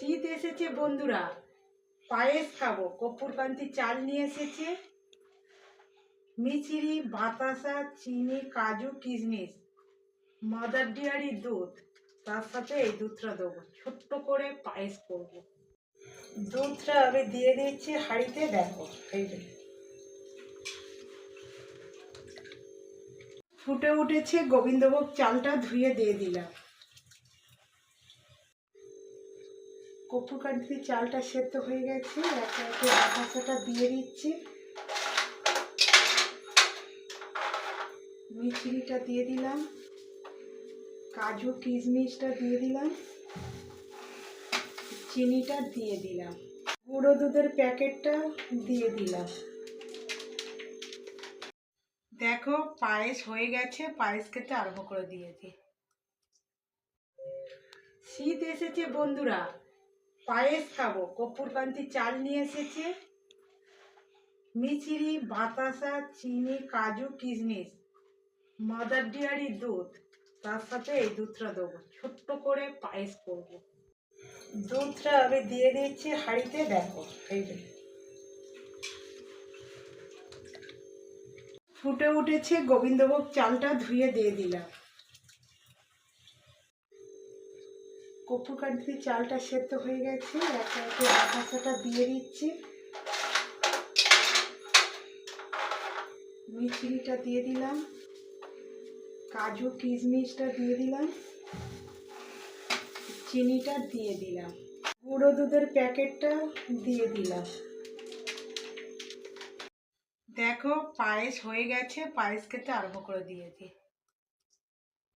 শীত এসেছে বন্ধুরা। পায়েস খাব। কপুরকান্তি চাল নিয়ে এসেছে। মিচিরি বাতাসা, চিনি, কাজু, কিশমিশ। মাদার ডিয়ারি দুধ। তার সাথে এই দুধটা দেবো। ছোট্ট করে পায়েস করব। দুধটা আমি দিয়ে দিচ্ছি হাঁড়িতে, দেখো, এই ফুটে উঠেছে। গোবিন্দভোগ চালটা ধুয়ে দিয়ে দিলাম। কপুরকান্তি চালটা সেদ্ধ হয়ে গেছে। একে একে বাতাসাটা দিয়ে দিচ্ছি। মিচড়িটা দিয়ে দিলাম। কাজু কিশমিশটা দিয়ে দিলাম। চিনিটা দিয়ে দিলাম। গুঁড়ো দুধের প্যাকেটটা দিয়ে দিলাম। দেখো, পায়েস হয়ে গেছে। পায়েস খেতে আরম্ভ করে দিয়েছি। শীত এসেছে, বন্ধুরা। পায়েস খাব। কপুরকান্তি চাল নিয়ে এসেছে। মিচিরি, বাতাসা, চিনি, কাজু, কিশমিশ, মাদার ডিয়ারি দুধ। তার সাথে এই দুধটা দেবো। ছোট্ট করে পায়েস করব। দুধটা আমি দিয়ে দিচ্ছি হাঁড়িতে, দেখো, এই ফুটে উঠেছে, গোবিন্দভোগ চালটা ধুয়ে দিয়ে দিলাম। কপুরকান্তি চালটা সেদ্ধ হয়ে গেছে। একে একে বাতাসাটা দিয়ে দিচ্ছি। মিচড়িটা দিয়ে দিলাম। কাজু কিশমিশটা দিয়ে দিলাম। চিনিটা দিয়ে দিলাম। গুঁড়ো দুধের প্যাকেটটা দিয়ে দিলাম। দেখো, পায়েস হয়ে গেছে। পায়েস খেতে আরম্ভ করে দিয়েছি।